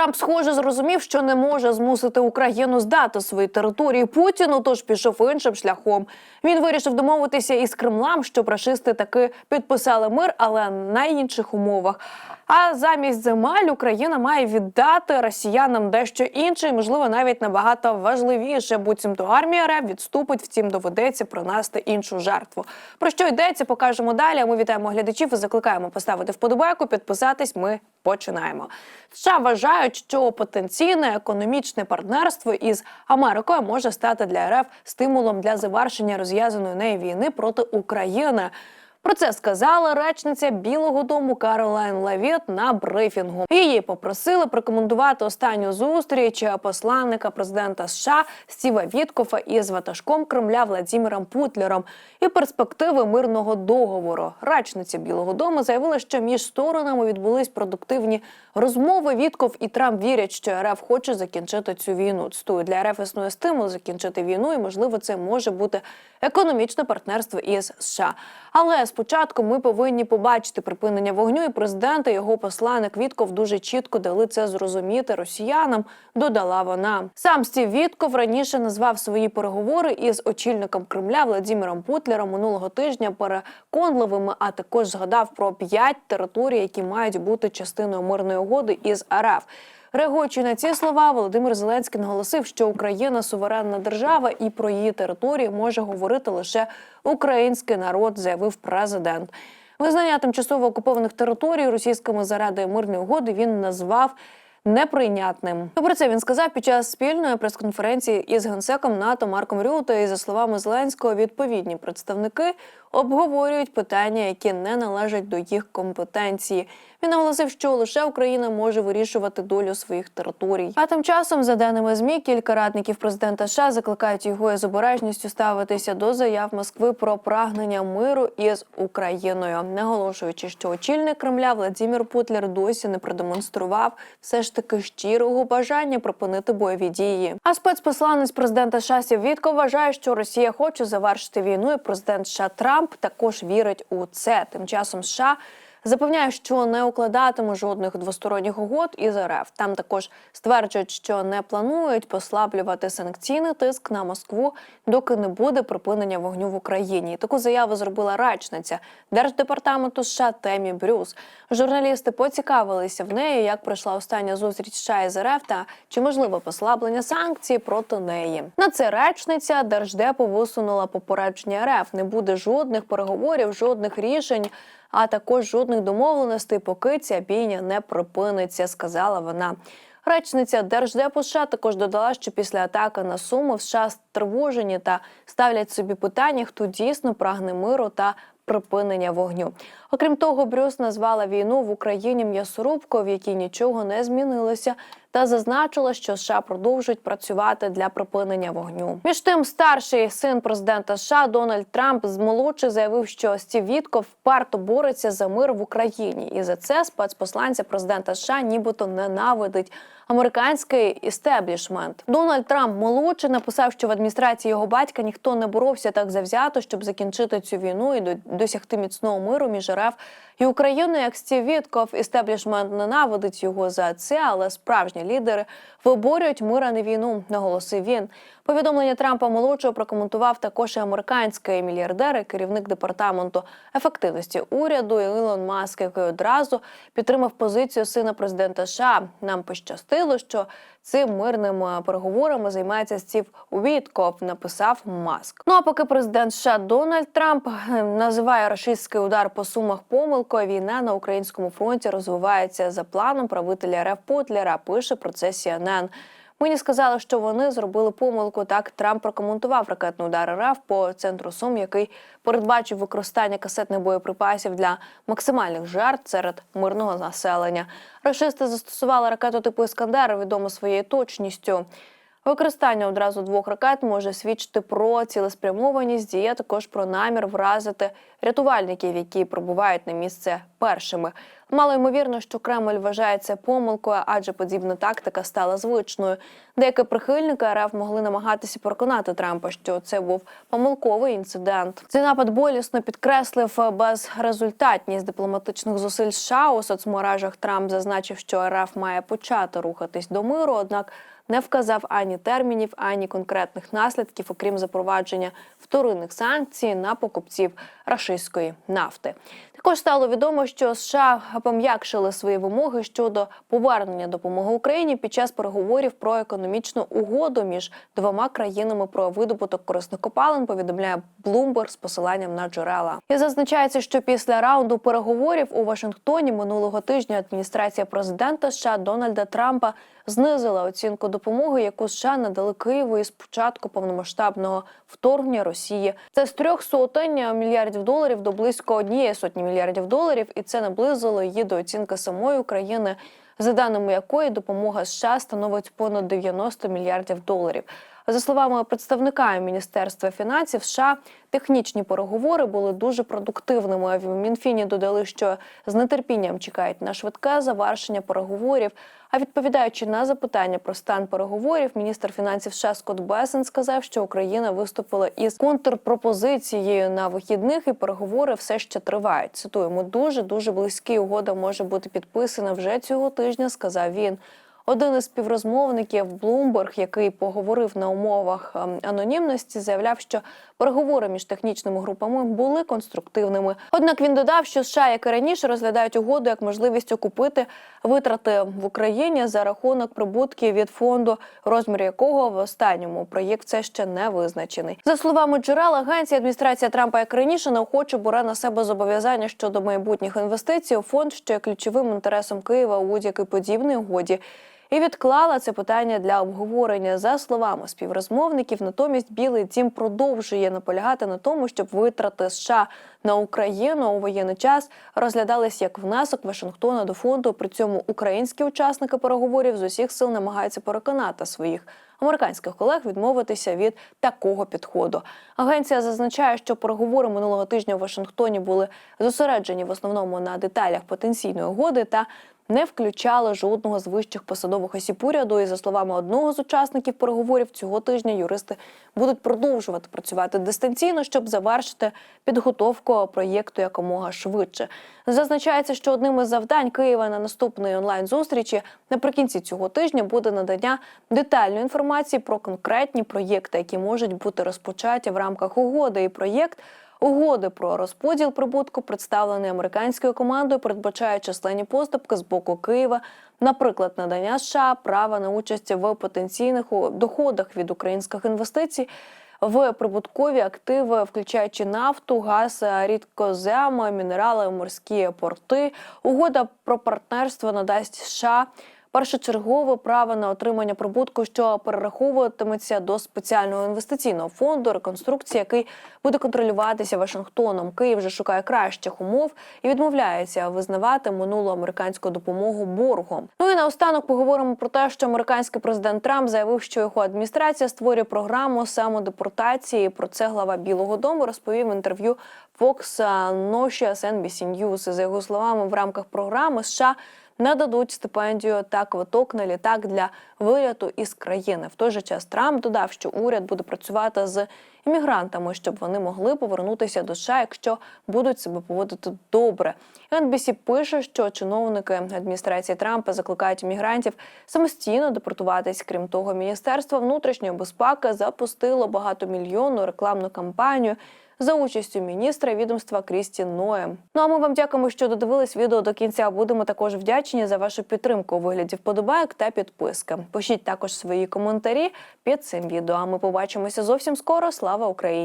Трамп, схоже, зрозумів, що не може змусити Україну здати свої території Путіну, тож пішов іншим шляхом. Він вирішив домовитися із Кремлем, щоб рашисти таки підписали мир, але на інших умовах. А замість земель Україна має віддати росіянам дещо інше, і, можливо, навіть набагато важливіше. Буцімто армія РФ відступить, втім доведеться принести іншу жертву. Про що йдеться, покажемо далі. Ми вітаємо глядачів і закликаємо поставити вподобайку, підписатись. Ми починаємо. США вважають, що потенційне економічне партнерство із Америкою може стати для РФ стимулом для завершення розв'язаної нею війни проти України. Про це сказала речниця Білого Дому Каролайн Лавіт на брифінгу. Її попросили прокоментувати останню зустріч посланника президента США Стіва Віткофа із ватажком Кремля Владіміром Путлером і перспективи мирного договору. Речниця Білого Дому заявила, що між сторонами відбулись продуктивні розмови. Вітков і Трамп вірять, що РФ хоче закінчити цю війну. Цитую, для РФ існує стимул закінчити війну, і можливо це може бути економічне партнерство із США. Але спочатку ми повинні побачити припинення вогню, і президент і його посланник Вітков дуже чітко дали це зрозуміти росіянам. Додала вона. Сам Стів Вітков раніше назвав свої переговори із очільником Кремля Владимиром Путлером минулого тижня переконливими, а також згадав про п'ять територій, які мають бути частиною мирної угоди із РФ. Реагуючи на ці слова, Володимир Зеленський наголосив, що Україна суверенна держава і про її території може говорити лише український народ, заявив президент. Визнання тимчасово окупованих територій російськими заради мирної угоди він назвав неприйнятним. Про це він сказав під час спільної прес-конференції із генсеком НАТО Марком Рюте. І за словами Зеленського, відповідні представники обговорюють питання, які не належать до їх компетенції. Він наголосив, що лише Україна може вирішувати долю своїх територій. А тим часом, за даними змі, кілька радників президента США закликають його із обережністю ставитися до заяв Москви про прагнення миру із Україною, наголошуючи, що очільник Кремля Владимир Путлер досі не продемонстрував все ж таки щирого бажання припинити бойові дії. А спецпосланець президента США Сіввітко вважає, що Росія хоче завершити війну. і Президент США Трамп також вірить у це. Тим часом США запевняє, що не укладатиме жодних двосторонніх угод із РФ. Там також стверджують, що не планують послаблювати санкційний тиск на Москву, доки не буде припинення вогню в Україні. Таку заяву зробила речниця держдепартаменту США Темі Брюс. Журналісти поцікавилися в неї, як пройшла остання зустріч США із РФ та чи можливе послаблення санкцій проти неї. На це речниця держдепу висунула попередження РФ. Не буде жодних переговорів, жодних рішень а також жодних домовленостей, поки ця бійня не припиниться, сказала вона. Речниця Держдепу США також додала, що після атаки на Суму в США стривожені та ставлять собі питання, хто дійсно прагне миру та припинення вогню. Окрім того, Брюс назвала війну в Україні м'ясорубкою, в якій нічого не змінилося, та зазначила, що США продовжують працювати для припинення вогню. Між тим, старший син президента США Дональд Трамп з молодший заявив, що Стів Вітков вперто бореться за мир в Україні, і за це спецпосланця президента США нібито ненавидить американський істеблішмент. Дональд Трамп молодший написав, що в адміністрації його батька ніхто не боровся так завзято, щоб закінчити цю війну і досягти міцного миру між РФ і Україною. Як Стів Вітков, істеблішмент ненавидить його за це, але справжні лідери виборюють мир, а не війну. Наголосив він. Повідомлення Трампа молодшого прокоментував також і американський мільярдер, і керівник департаменту ефективності уряду Ілон Маск, який одразу підтримав позицію сина президента США. Нам пощастило, що цим мирним переговорами займається Стів Вітков, написав Маск. Ну а поки президент США Дональд Трамп називає рашистський удар по сумах помилкою, війна на українському фронті розвивається за планом правителя РФ Путлера. Пише про це CNN. Мені сказали, що вони зробили помилку. Так Трамп прокоментував ракетний удар РФ по центру Сум, який передбачив використання касетних боєприпасів для максимальних жертв серед мирного населення. Рашисти застосували ракету типу Іскандер, відомо своєю точністю. Використання одразу двох ракет може свідчити про цілеспрямованість дії, також про намір вразити рятувальників, які прибувають на місце першими. Мало ймовірно, що Кремль вважає це помилкою, адже подібна тактика стала звичною. Деякі прихильники РФ могли намагатися переконати Трампа, що це був помилковий інцидент. Цей напад болісно підкреслив безрезультатність дипломатичних зусиль США у соцмережах. Трамп зазначив, що РФ має почати рухатись до миру, однак не вказав ані термінів, ані конкретних наслідків, окрім запровадження вторинних санкцій на покупців рашистської нафти. Також стало відомо, що США пом'якшили свої вимоги щодо повернення допомоги Україні під час переговорів про економічну угоду між двома країнами про видобуток корисних копалин. Повідомляє Bloomberg з посиланням на джерела. І зазначається, що після раунду переговорів у Вашингтоні минулого тижня адміністрація президента США Дональда Трампа знизила оцінку допомоги, яку США надали Києву із початку повномасштабного вторгнення Росії. Це з трьох сотень мільярдів доларів до близько однієї сотні мільярдів доларів, і це наблизило її до оцінки самої України, за даними якої допомога США становить понад 90 мільярдів доларів. За словами представника Міністерства фінансів США, технічні переговори були дуже продуктивними. В Мінфіні додали, що з нетерпінням чекають на швидке завершення переговорів. А відповідаючи на запитання про стан переговорів, міністр фінансів США Скотт Бесен сказав, що Україна виступила із контрпропозицією на вихідних, і переговори все ще тривають. Цитуємо дуже дуже близькі угода може бути підписана вже цього тижня. Сказав він. Один із співрозмовників Bloomberg, який поговорив на умовах ем, анонімності, заявляв, що переговори між технічними групами були конструктивними. Однак він додав, що США, як і раніше, розглядають угоду як можливість окупити витрати в Україні за рахунок прибутків від фонду, розмір якого в останньому проєкт все ще не визначений. За словами джерел агенції, адміністрація Трампа, як раніше, неохоче бере на себе зобов'язання щодо майбутніх інвестицій у фонд, що є ключовим інтересом Києва у будь-якій подібній угоді і відклала це питання для обговорення. За словами співрозмовників, натомість Білий Дім продовжує наполягати на тому, щоб витрати США на Україну у воєнний час розглядались як внесок Вашингтона до фонду. При цьому українські учасники переговорів з усіх сил намагаються переконати своїх. Американських колег відмовитися від такого підходу. Агенція зазначає, що переговори минулого тижня у Вашингтоні були зосереджені в основному на деталях потенційної угоди та не включали жодного з вищих посадових осіб уряду. І за словами одного з учасників переговорів, цього тижня юристи будуть продовжувати працювати дистанційно, щоб завершити підготовку проєкту якомога швидше. Зазначається, що одним із завдань Києва на наступної онлайн зустрічі наприкінці цього тижня буде надання детальної інформації про конкретні проєкти, які можуть бути розпочаті в рамках угоди. І проєкт Угоди про розподіл прибутку, представлений американською командою, передбачає численні поступки з боку Києва, наприклад, надання США права на участь в потенційних доходах від українських інвестицій. В прибуткові активи, включаючи нафту, газ, рідкозем, мінерали, морські порти, угода про партнерство надасть США першочергове право на отримання прибутку, що перераховуватиметься до спеціального інвестиційного фонду реконструкції, який буде контролюватися Вашингтоном. Київ вже шукає кращих умов і відмовляється визнавати минулу американську допомогу боргом. Ну і наостанок поговоримо про те, що американський президент Трамп заявив, що його адміністрація створює програму самодепортації. Про це глава Білого Дому розповів в інтерв'ю Fox Nocias NBC News. За його словами, в рамках програми США нададуть стипендію та квиток на літак для виліту із країни. В той же час Трамп додав, що уряд буде працювати з іммігрантами, щоб вони могли повернутися до США, якщо будуть себе поводити добре. NBC пише, що чиновники адміністрації Трампа закликають іммігрантів самостійно депортуватись. Крім того, міністерство внутрішньої безпеки запустило багатомільйонну рекламну кампанію за участю міністра відомства Крісті Ноем. Ну а ми вам дякуємо, що додивились відео до кінця. Будемо також вдячні за вашу підтримку у вигляді вподобайок та підписки. Пишіть також свої коментарі під цим відео. А ми побачимося зовсім скоро. Слава Україні!